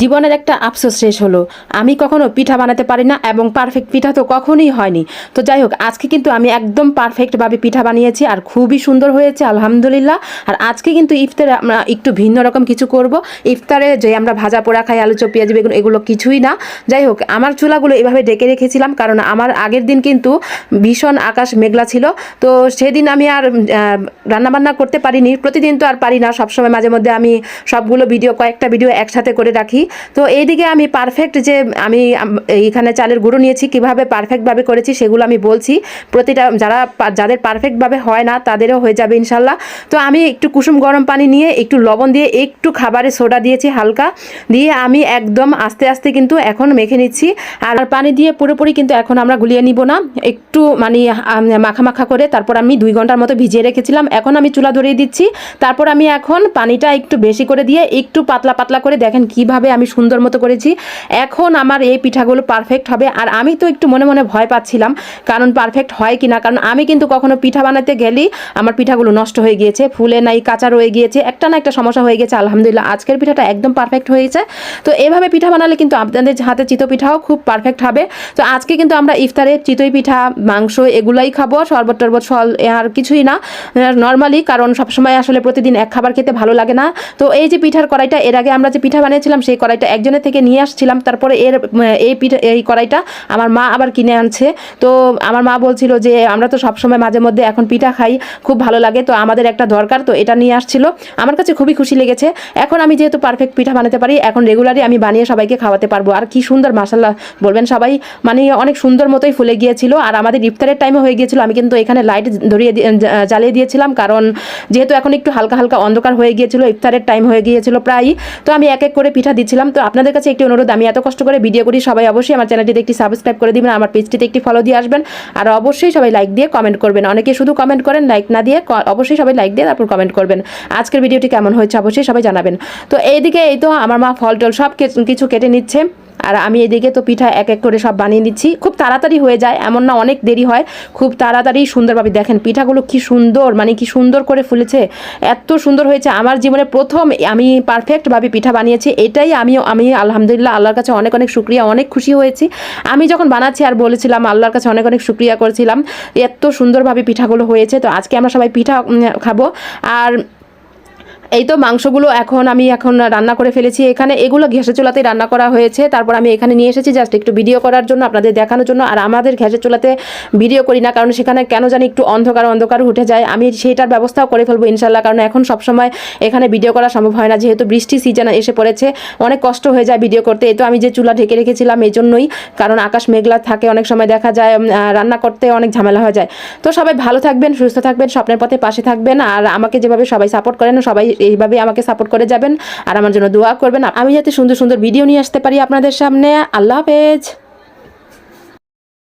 জীবনের একটা আফসোস শেষ হলো। আমি কখনো পিঠা বানাতে পারি না এবং পারফেক্ট পিঠা তো কখনোই হয়নি। তো যাই হোক, আজকে কিন্তু আমি একদম পারফেক্টভাবে পিঠা বানিয়েছি আর খুবই সুন্দর হয়েছে, আলহামদুলিল্লাহ। আর আজকে কিন্তু ইফতারে আমরা একটু ভিন্ন রকম কিছু করব। ইফতারে যে আমরা ভাজা পোড়া খাই, আলু চপ, পেঁয়াজ, বেগুন, এগুলো কিছুই না। যাই হোক, আমার চুলাগুলো এভাবে ডেকে রেখেছিলাম কারণ আমার আগের দিন কিন্তু ভীষণ আকাশ মেঘলা ছিল। তো সেদিন আমি আর রান্নাবান্না করতে পারিনি। প্রতিদিন তো আর পারি না। সবসময় মাঝে মধ্যে আমি সবগুলো ভিডিও, কয়েকটা ভিডিও একসাথে করে রাখি। তো এইদিকে আমি পারফেক্ট যে আমি, এইখানে চালের গুঁড়ো নিয়েছি, কীভাবে পারফেক্টভাবে করেছি সেগুলো আমি বলছি। প্রতিটা যারা যাদের পারফেক্টভাবে হয় না, তাদেরও হয়ে যাবে ইনশাল্লাহ। তো আমি একটু কুসুম গরম পানি নিয়ে, একটু লবণ দিয়ে, একটু খাবারে সোডা দিয়েছি হালকা। দিয়ে আমি একদম আস্তে আস্তে কিন্তু এখন মেখে নিচ্ছি। আর পানি দিয়ে পুরোপুরি কিন্তু এখন আমরা গুলিয়ে নিব না। একটু মানে মাখা মাখা করে তারপর আমি দুই ঘণ্টার মতো ভিজিয়ে রেখেছিলাম। এখন আমি চুলা ধরিয়ে দিচ্ছি। তারপর আমি এখন পানিটা একটু বেশি করে দিয়ে, একটু পাতলা পাতলা করে দেখেন কীভাবে আমি সুন্দর মতো করেছি। এখন আমার এই পিঠাগুলো পারফেক্ট হবে। আর আমি তো একটু মনে মনে ভয় পাচ্ছিলাম, কারণ পারফেক্ট হয় কি না কারণ আমি কিন্তু কখনো পিঠা বানাতে গেলেই আমার পিঠাগুলো নষ্ট হয়ে গিয়েছে, ফুলে নাই, কাঁচা রয়ে গিয়েছে, একটা না একটা সমস্যা হয়ে গেছে, আলহামদুলিল্লাহ। আজকের পিঠাটা একদম পারফেক্ট হয়েছে। তো এভাবে পিঠা বানালে কিন্তু আপনাদের হাতে চিতো পিঠাও খুব পারফেক্ট হবে। তো আজকে কিন্তু আমরা ইফতারে চিতই পিঠা, মাংস এগুলাই খাব, শরবত টরবত, ফল আর কিছুই না নর্মালি কারণ সবসময় আসলে প্রতিদিন এক খাবার খেতে ভালো লাগে না। তো এই যে পিঠার কড়াইটা, এর আগে আমরা যে পিঠা বানিয়েছিলাম, সেই কড়াইটা একজনের থেকে নিয়ে আসছিলাম, তারপরে এর এই পিঠা, এই কড়াইটা আমার মা আবার কিনে আনছে। তো আমার মা বলছিল যে, আমরা তো সবসময় মাঝে মধ্যে এখন পিঠা খাই, খুব ভালো লাগে, তো আমাদের একটা দরকার, তো এটা নিয়ে আসছিল। আমার কাছে খুবই খুশি লেগেছে। এখন আমি যেহেতু পারফেক্ট পিঠা বানাতে পারি, এখন রেগুলারই আমি বানিয়ে সবাইকে খাওয়াতে পারব। আর কি সুন্দর মাসাল্লাহ বলবেন সবাই মানে অনেক সুন্দর মতোই ফুলে গিয়েছিল। আর আমাদের ইফতারের টাইমে হয়ে গিয়েছিল, আমি কিন্তু এখানে লাইট ধরিয়ে জ্বালিয়ে দিয়েছিলাম, কারণ যেহেতু এখন একটু হালকা হালকা অন্ধকার হয়ে গিয়েছিল, ইফতারের টাইম হয়ে গিয়েছিল প্রায় তো আমি এক এক করে পিঠা দিচ্ছিলাম তো আপনাদের কাছে একটি অনুরোধ, আমি এত কষ্ট করে ভিডিও করি, সবাই অবশ্যই আমার চ্যানেলটিতে একটি সাবস্ক্রাইব করে দিবেন, আমার পেজটিতে একটি ফলো দিয়ে আসবেন, আর অবশ্যই সবাই লাইক দিয়ে কমেন্ট করবেন। অনেকে শুধু কমেন্ট করেন লাইক না দিয়ে অবশ্যই সবাই লাইক দিয়ে তারপর কমেন্ট করবেন। আজকের ভিডিওটি কেমন হয়েছে অবশ্যই সবাই জানাবেন। তো এইদিকে এই তো আমার মা ফল টল সব কিছু কেটে নিচ্ছে। আর আমি এদিকে তো পিঠা এক এক করে সব বানিয়ে নিচ্ছি খুব তাড়াতাড়ি হয়ে যায়, এমন না অনেক দেরি হয়। খুব তাড়াতাড়ি সুন্দরভাবে দেখেন পিঠাগুলো কি সুন্দর মানে কি সুন্দর করে ফুলেছে, এত সুন্দর হয়েছে। আমার জীবনে প্রথম আমি পারফেক্টভাবে পিঠা বানিয়েছি, এটাই আমি আমি আলহামদুলিল্লাহ আল্লাহর কাছে অনেক অনেক শুক্রিয়া, অনেক খুশি হয়েছি। আমি যখন বানাচ্ছি আর বলেছিলাম, আল্লাহর কাছে অনেক অনেক শুক্রিয়া করেছিলাম, এত সুন্দরভাবে পিঠাগুলো হয়েছে। তো আজকে আমরা সবাই পিঠা খাব। আর এই তো মাংসগুলো এখন আমি এখন রান্না করে ফেলেছি এখানে। এগুলো গ্যাসের চুলাতেই রান্না করা হয়েছে। তারপর আমি এখানে নিয়ে এসেছি জাস্ট একটু ভিডিও করার জন্য আপনাদের দেখানোর জন্য। আর আমাদের গ্যাসের চুলাতে ভিডিও করি না, কারণ সেখানে কেন জানি একটু অন্ধকার অন্ধকার উঠে যায়। আমি সেইটার ব্যবস্থাও করে ফেলব ইনশাল্লাহ কারণ এখন সবসময় এখানে ভিডিও করা সম্ভব হয় না। যেহেতু বৃষ্টি সিজন এসে পড়েছে, অনেক কষ্ট হয়ে যায় ভিডিও করতে। এই তো আমি যে চুলা ঢেকে রেখেছিলাম এই জন্যই, কারণ আকাশ মেঘলা থাকে, অনেক সময় দেখা যায় রান্না করতে অনেক ঝামেলা হয়ে যায়। তো সবাই ভালো থাকবেন, সুস্থ থাকবেন, স্বপ্নের পথে পাশে থাকবেন। আর আমাকে যেভাবে সবাই সাপোর্ট করেন, সবাই এইভাবে আমাকে সাপোর্ট করে যাবেন আর আমার জন্য দোয়া করবেন। আমি যাতে সুন্দর সুন্দর ভিডিও নিয়ে আসতে পারি আপনাদের সামনে। আল্লাহ হাফেজ।